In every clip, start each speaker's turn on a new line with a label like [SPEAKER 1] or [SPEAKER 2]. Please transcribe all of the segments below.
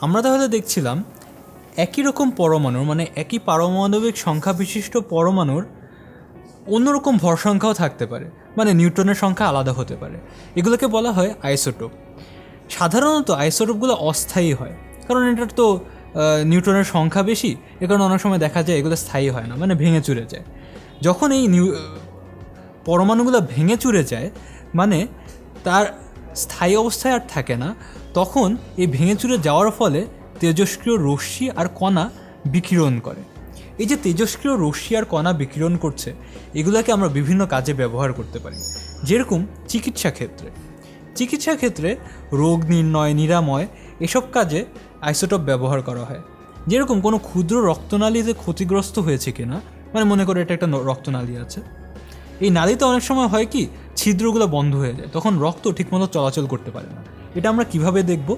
[SPEAKER 1] আমরা তাহলে দেখছিলাম একই রকম পরমাণুর মানে একই পারমাণবিক সংখ্যা বিশিষ্ট পরমাণুর অন্যরকম ভর সংখ্যাও থাকতে পারে মানে নিউটনের সংখ্যা আলাদা হতে পারে। এগুলোকে বলা হয় আইসোটোপ। সাধারণত আইসোটোপগুলো অস্থায়ী হয় কারণ এটার তো আহ, নিউটনের সংখ্যা বেশি এ কারণে অনেক সময় দেখা যায় এগুলো স্থায়ী হয় না মানে ভেঙে চুরে যায়। যখন এই নিউ পরমাণুগুলো ভেঙে চুরে যায় মানে তার স্থায়ী অবস্থায় আর থাকে না তখন এই ভেঙে চুরে যাওয়ার ফলে তেজস্ক্রিয় রশ্মি আর কণা বিকিরণ করে। এই যে তেজস্ক্রিয় রশ্মি আর কণা বিকিরণ করছে, এগুলোকে আমরা বিভিন্ন কাজে ব্যবহার করতে পারি। যেরকম চিকিৎসা ক্ষেত্রে। চিকিৎসা ক্ষেত্রে রোগ নির্ণয়, নিরাময় এসব কাজে আইসোটপ ব্যবহার করা হয়। যেরকম কোনো ক্ষুদ্র রক্তনালীতে ক্ষতিগ্রস্ত হয়েছে কিনা মানে মনে করে এটা একটা রক্তনালী আছে। এই নালীতে অনেক সময় হয় কি, ছিদ্রগুলো বন্ধ হয়ে যায়, তখন রক্ত ঠিকমতো চলাচল করতে পারে না। এটা আমরা কীভাবে দেখব?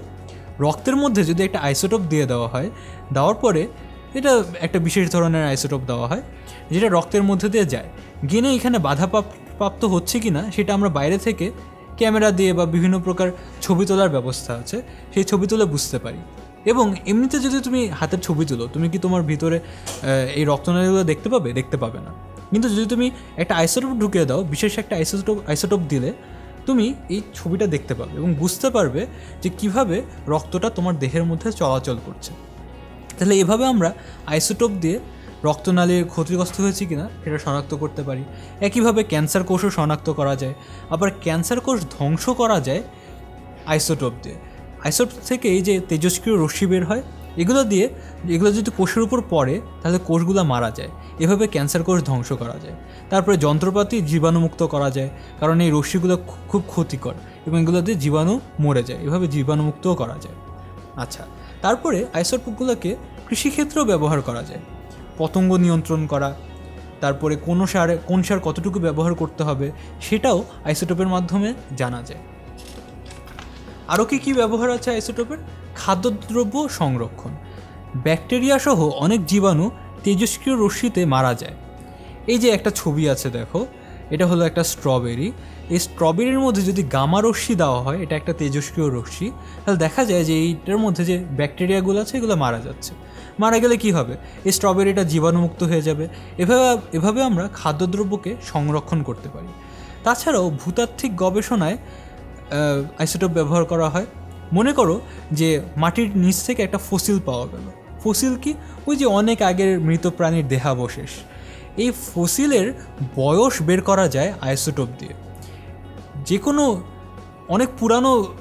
[SPEAKER 1] রক্তের মধ্যে যদি একটা আইসোটোপ দিয়ে দেওয়া হয়, দেওয়ার পরে এটা একটা বিশেষ ধরনের আইসোটোপ দেওয়া হয়, যেটা রক্তের মধ্যে দিয়ে যায়। গেনে এখানে বাধা প্রাপ্ত হচ্ছে কি না সেটা আমরা বাইরে থেকে ক্যামেরা দিয়ে বা বিভিন্ন প্রকার ছবি তোলার ব্যবস্থা আছে, সেই ছবি তুলে বুঝতে পারি। এবং এমনিতে যদি তুমি হাতের ছবি তুলো, তুমি কি তোমার ভিতরে এই রক্তনালীগুলো দেখতে পাবে? দেখতে পাবে না। কিন্তু যদি তুমি একটা আইসোটোপ ঢুকিয়ে দাও, বিশেষ একটা আইসোটোপ আইসোটোপ দিলে তুমি এই ছবিটা দেখতে পাবে এবং বুঝতে পারবে যে কীভাবে রক্তটা তোমার দেহের মধ্যে চলাচল করছে। তাহলে এভাবে আমরা আইসোটোপ দিয়ে রক্তনালীর ক্ষতিগ্রস্ত হয়েছে কিনা সেটা শনাক্ত করতে পারি। একইভাবে ক্যান্সার কোষও শনাক্ত করা যায়। আবার ক্যান্সার কোষ ধ্বংস করা যায় আইসোটোপ দিয়ে। আইসোটোপ থেকে এই যে তেজস্ক্রিয় রশ্মি বের হয় এগুলো দিয়ে, এগুলো যদি কোষের উপর পড়ে, তাহলে কোষগুলো মারা যায়। এভাবে ক্যান্সার কোষ ধ্বংস করা যায়। তারপরে যন্ত্রপাতি জীবাণুমুক্ত করা যায়, কারণ এই রশ্মিগুলো খুব ক্ষতিকর এবং এগুলো দিয়ে জীবাণু মরে যায়। এভাবে জীবাণুমুক্তও করা যায়। আচ্ছা তারপরে আইসোটোপগুলোকে কৃষিক্ষেত্রেও ব্যবহার করা যায়। পতঙ্গ নিয়ন্ত্রণ করা, তারপরে কোনো সারে, কোন সার কতটুকু ব্যবহার করতে হবে, সেটাও আইসোটোপের মাধ্যমে জানা যায়। আরও কী কী ব্যবহার আছে আইসোটোপের? খাদ্যদ্রব্য সংরক্ষণ। ব্যাকটেরিয়া সহ অনেক জীবাণু তেজস্ক্রিয় রশ্মিতে মারা যায়। এই যে একটা ছবি আছে দেখো, এটা হলো একটা স্ট্রবেরি। এই স্ট্রবেরির মধ্যে যদি গামা রশ্মি দেওয়া হয়, এটা একটা তেজস্ক্রিয় রশ্মি। তাহলে দেখা যায় যে এইটার মধ্যে যে ব্যাকটেরিয়াগুলো আছে, এগুলো মারা যাচ্ছে। মারা গেলে কি হবে? এই স্ট্রবেরিটা জীবাণুমুক্ত হয়ে যাবে। এভাবে এভাবে আমরা খাদ্যদ্রব্যকে সংরক্ষণ করতে পারি। তাছাড়াও ভূতাত্ত্বিক গবেষণায় আইসোটোপ ব্যবহার করা হয়। মনে করো যে মাটির নিচ থেকে একটা ফসিল পাওয়া গেল। ফসিল কি? ওই যে অনেক আগের মৃত প্রাণীর দেহাবশেষ। এই ফসিলের বয়স বের করা যায় আইসোটোপ দিয়ে। যে কোনো অনেক পুরানো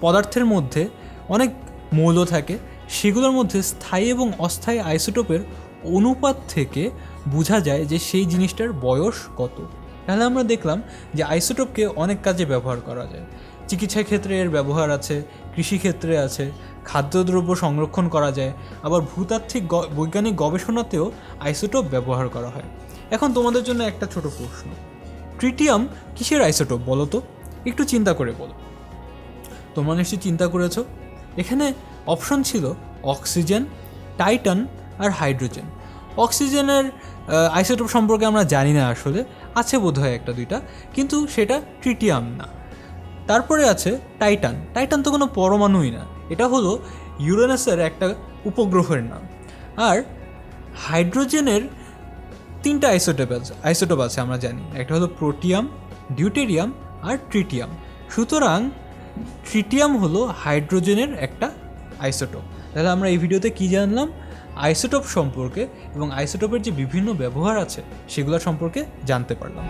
[SPEAKER 1] পদার্থের মধ্যে অনেক মৌল থাকে, সেগুলোর মধ্যে স্থায়ী এবং অস্থায়ী আইসোটোপের অনুপাত থেকে বোঝা যায় যে সেই জিনিসটার বয়স কত। তাহলে আমরা দেখলাম যে আইসোটোপকে অনেক কাজে ব্যবহার করা যায়। চিকিৎসা ক্ষেত্রে এর ব্যবহার আছে কৃষিক্ষেট্রে আছে, খাদ্যদ্রব্য সংরক্ষণ করা যায়, আবার ভূতাত্ত্বিক বৈজ্ঞানিক গবেষণাতেও আইসোটোপ ব্যবহার করা হয়। এখন তোমাদের জন্য একটা ছোট প্রশ্ন। ট্রিটিয়াম কিসের আইসোটোপ বলো তো? একটু চিন্তা করে বলো। তোমরা নিশ্চয়ই চিন্তা করেছ। এখানে অপশন ছিল অক্সিজেন, টাইটান আর হাইড্রোজেন। অক্সিজেনের আইসোটোপ সম্পর্কে আমরা জানি না আসলে, আছে বোধহয় একটা দুইটা, কিন্তু সেটা ট্রিটিয়াম না। তারপরে আছে টাইটান। টাইটান তো কোনো পরমাণুই না। এটা হলো ইউরেনাসের একটা উপগ্রহের নাম। আর হাইড্রোজেনের তিনটা আইসোটোপ আছে আইসোটোপ আছে আমরা জানি। একটা হলো প্রোটিয়াম, ডিউটেরিয়াম আর ট্রিটিয়াম। সুতরাং ট্রিটিয়াম হলো হাইড্রোজেনের একটা আইসোটোপ। তাহলে আমরা এই ভিডিওতে কি জানলাম? আইসোটোপ সম্পর্কে এবং আইসোটোপের যে বিভিন্ন ব্যবহার আছে, সেগুলো সম্পর্কে জানতে পারলাম।